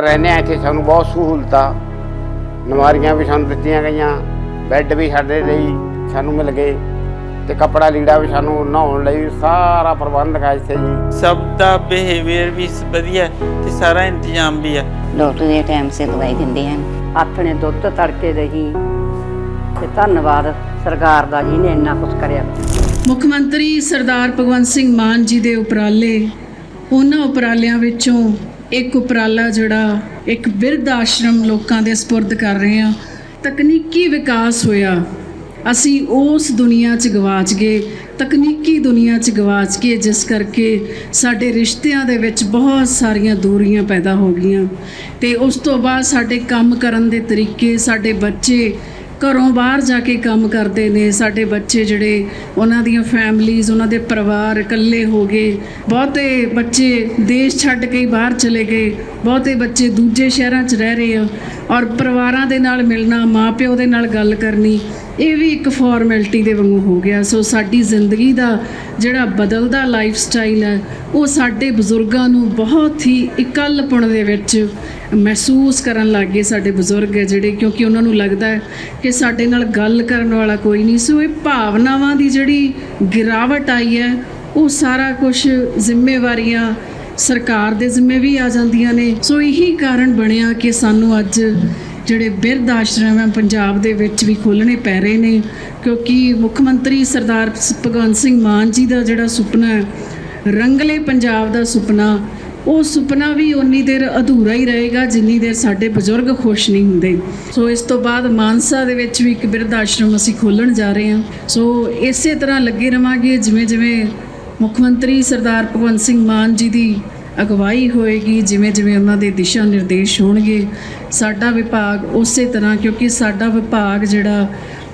ਰਹਿੰਦੇ ਆ ਇੱਥੇ ਸਾਨੂੰ ਬਹੁਤ ਸਹੂਲਤਾਂ ਨਵਾਰੀਆਂ ਵੀ ਸਾਨੂੰ ਦਿੱਤੀਆਂ ਗਈਆਂ ਬੈੱਡ ਵੀ ਸਾਡੇ ਲਈ ਸਾਨੂੰ ਮਿਲ ਗਏ ਤੇ ਕੱਪੜਾ ਲੀੜਾ ਵੀ ਸਾਨੂੰ ਨਹਾਉਣ ਲਈ ਸਾਰਾ ਪ੍ਰਬੰਧ ਹੈ ਇੱਥੇ ਜੀ। ਸਭ ਦਾ ਬਿਹੇਵੀਅਰ ਵੀ ਵਧੀਆ ਤੇ ਸਾਰਾ ਇੰਤਜ਼ਾਮ ਵੀ ਹੈ। ਡਾਕਟਰ ਦੇ ਟਾਈਮ ਸੇ ਦਵਾਈ ਦਿੰਦੇ ਹਨ। ਆਥਣੇ ਦੁੱਧ ਤੜਕੇ ਰਹੀ ਤੇ ਧੰਨਵਾਦ ਸਰਕਾਰ ਦਾ ਜਿਹਨੇ ਇੰਨਾ ਕੁਝ ਕਰਿਆ। ਮੁੱਖ ਮੰਤਰੀ ਸਰਦਾਰ ਭਗਵੰਤ ਸਿੰਘ ਮਾਨ ਜੀ ਦੇ ਉਪਰਾਲੇ ਉਹਨਾਂ ਉਪਰਾਲਿਆਂ ਵਿੱਚੋਂ ਇੱਕ ਉਪਰਾਲਾ ਜਿਹੜਾ ਇੱਕ ਬਿਰਧ ਆਸ਼ਰਮ ਲੋਕਾਂ ਦੇ ਸਪੁਰਦ ਕਰ ਰਹੇ ਹਾਂ। ਤਕਨੀਕੀ ਵਿਕਾਸ ਹੋਇਆ। ਅਸੀਂ ਉਸ ਦੁਨੀਆ 'ਚ ਗਵਾਚ ਗਏ, ਤਕਨੀਕੀ ਦੁਨੀਆ 'ਚ ਗਵਾਚ ਗਏ, ਜਿਸ ਕਰਕੇ ਸਾਡੇ ਰਿਸ਼ਤਿਆਂ ਦੇ ਵਿੱਚ ਬਹੁਤ ਸਾਰੀਆਂ ਦੂਰੀਆਂ ਪੈਦਾ ਹੋ ਗਈਆਂ। ਤੇ ਉਸ ਤੋਂ ਬਾਅਦ ਸਾਡੇ ਕੰਮ ਕਰਨ ਦੇ ਤਰੀਕੇ, ਸਾਡੇ ਬੱਚੇ ਘਰੋਂ ਬਾਹਰ ਜਾ ਕੇ ਕੰਮ ਕਰਦੇ ਨੇ, ਸਾਡੇ ਬੱਚੇ ਜਿਹੜੇ, ਉਹਨਾਂ ਦੀਆਂ ਫੈਮਲੀਆਂ ਉਹਨਾਂ ਦੇ ਪਰਿਵਾਰ ਇਕੱਲੇ ਹੋ ਗਏ। ਬਹੁਤੇ ਬੱਚੇ ਦੇਸ਼ ਛੱਡ ਕੇ ਬਾਹਰ ਚਲੇ ਗਏ। ਬਹੁਤੇ ਬੱਚੇ ਦੂਜੇ ਸ਼ਹਿਰਾਂ 'ਚ ਰਹਿ ਰਹੇ ਆ ਔਰ ਪਰਿਵਾਰਾਂ ਦੇ ਨਾਲ ਮਿਲਣਾ, ਮਾਪਿਓ ਦੇ ਨਾਲ ਗੱਲ ਕਰਨੀ, ਇਹ ਵੀ ਇੱਕ ਫਾਰਮੈਲਿਟੀ ਦੇ ਵਾਂਗੂ ਹੋ ਗਿਆ। ਸੋ ਸਾਡੀ ਜ਼ਿੰਦਗੀ ਦਾ ਜਿਹੜਾ ਬਦਲਦਾ ਲਾਈਫ ਸਟਾਈਲ ਹੈ, ਉਹ ਸਾਡੇ ਬਜ਼ੁਰਗਾਂ ਨੂੰ ਬਹੁਤ ਹੀ ਇਕੱਲਪਣ ਦੇ ਵਿੱਚ ਮਹਿਸੂਸ ਕਰਨ ਲੱਗ ਗਏ ਸਾਡੇ ਬਜ਼ੁਰਗ ਹੈ ਜਿਹੜੇ, ਕਿਉਂਕਿ ਉਹਨਾਂ ਨੂੰ ਲੱਗਦਾ ਹੈ ਕਿ ਸਾਡੇ ਨਾਲ ਗੱਲ ਕਰਨ ਵਾਲਾ ਕੋਈ ਨਹੀਂ। ਸੋ ਇਹ ਭਾਵਨਾਵਾਂ ਦੀ ਜਿਹੜੀ ਗਿਰਾਵਟ ਆਈ ਹੈ, ਉਹ ਸਾਰਾ ਕੁਝ ਜ਼ਿੰਮੇਵਾਰੀਆਂ ਸਰਕਾਰ ਦੇ ਜ਼ਿੰਮੇ ਵੀ ਆ ਜਾਂਦੀਆਂ ਨੇ। ਸੋ ਇਹੀ ਕਾਰਨ ਬਣਿਆ ਕਿ ਸਾਨੂੰ ਅੱਜ ਜਿਹੜੇ ਬਿਰਧ ਆਸ਼ਰਮ ਹੈ, ਪੰਜਾਬ ਦੇ ਵਿੱਚ ਵੀ ਖੋਲ੍ਹਣੇ ਪੈ ਰਹੇ ਨੇ। ਕਿਉਂਕਿ ਮੁੱਖ ਮੰਤਰੀ ਸਰਦਾਰ ਭਗਵੰਤ ਸਿੰਘ ਮਾਨ ਜੀ ਦਾ ਜਿਹੜਾ ਸੁਪਨਾ ਹੈ, ਰੰਗਲੇ ਪੰਜਾਬ ਦਾ ਸੁਪਨਾ ਉਹ ਸੁਪਨਾ ਵੀ ਉਨੀ ਦੇਰ ਅਧੂਰਾ ਹੀ ਰਹੇਗਾ, ਜਿੰਨੀ ਦੇਰ ਸਾਡੇ ਬਜ਼ੁਰਗ ਖੁਸ਼ ਨਹੀਂ ਹੁੰਦੇ। ਸੋ ਇਸ ਤੋਂ ਬਾਅਦ ਮਾਨਸਾ ਦੇ ਵਿੱਚ ਵੀ ਇੱਕ ਬਿਰਧ ਆਸ਼ਰਮ ਅਸੀਂ ਖੋਲ੍ਹਣ ਜਾ ਰਹੇ ਹਾਂ। ਸੋ ਇਸੇ ਤਰ੍ਹਾਂ ਲੱਗੇ ਰਵਾਂਗੇ, ਜਿਵੇਂ ਜਿਵੇਂ ਮੁੱਖ ਮੰਤਰੀ ਸਰਦਾਰ ਭਗਵੰਤ ਸਿੰਘ ਮਾਨ ਜੀ ਦੀ ਅਗਵਾਈ ਹੋਏਗੀ, ਜਿਵੇਂ ਜਿਵੇਂ ਉਹਨਾਂ ਦੇ ਦਿਸ਼ਾ ਨਿਰਦੇਸ਼ ਹੋਣਗੇ, ਸਾਡਾ ਵਿਭਾਗ ਉਸੇ ਤਰ੍ਹਾਂ, ਕਿਉਂਕਿ ਸਾਡਾ ਵਿਭਾਗ ਜਿਹੜਾ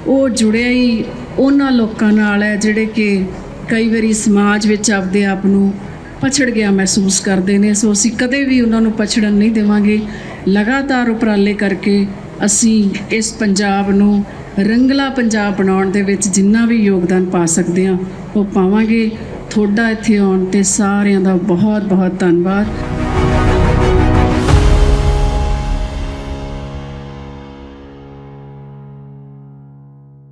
ਉਹ ਜੁੜਿਆ ਹੀ ਉਹਨਾਂ ਲੋਕਾਂ ਨਾਲ ਹੈ, ਜਿਹੜੇ ਕਿ ਕਈ ਵਾਰੀ ਸਮਾਜ ਵਿੱਚ ਆਪਦੇ ਆਪ ਨੂੰ ਪਛੜ ਗਿਆ ਮਹਿਸੂਸ ਕਰਦੇ ਨੇ, ਸੋ ਅਸੀਂ ਕਦੇ ਵੀ ਉਹਨਾਂ ਨੂੰ ਪਛੜਨ ਨਹੀਂ ਦੇਵਾਂਗੇ। ਲਗਾਤਾਰ ਉਪਰਾਲੇ ਕਰਕੇ ਅਸੀਂ ਇਸ ਪੰਜਾਬ ਨੂੰ ਰੰਗਲਾ ਪੰਜਾਬ ਬਣਾਉਣ ਦੇ ਵਿੱਚ ਜਿੰਨਾ ਵੀ ਯੋਗਦਾਨ ਪਾ ਸਕਦੇ ਹਾਂ, ਉਹ ਪਾਵਾਂਗੇ। ਤੁਹਾਡਾ ਇੱਥੇ ਆਉਣ ਤੇ ਸਾਰਿਆਂ ਦਾ ਬਹੁਤ ਬਹੁਤ ਧੰਨਵਾਦ।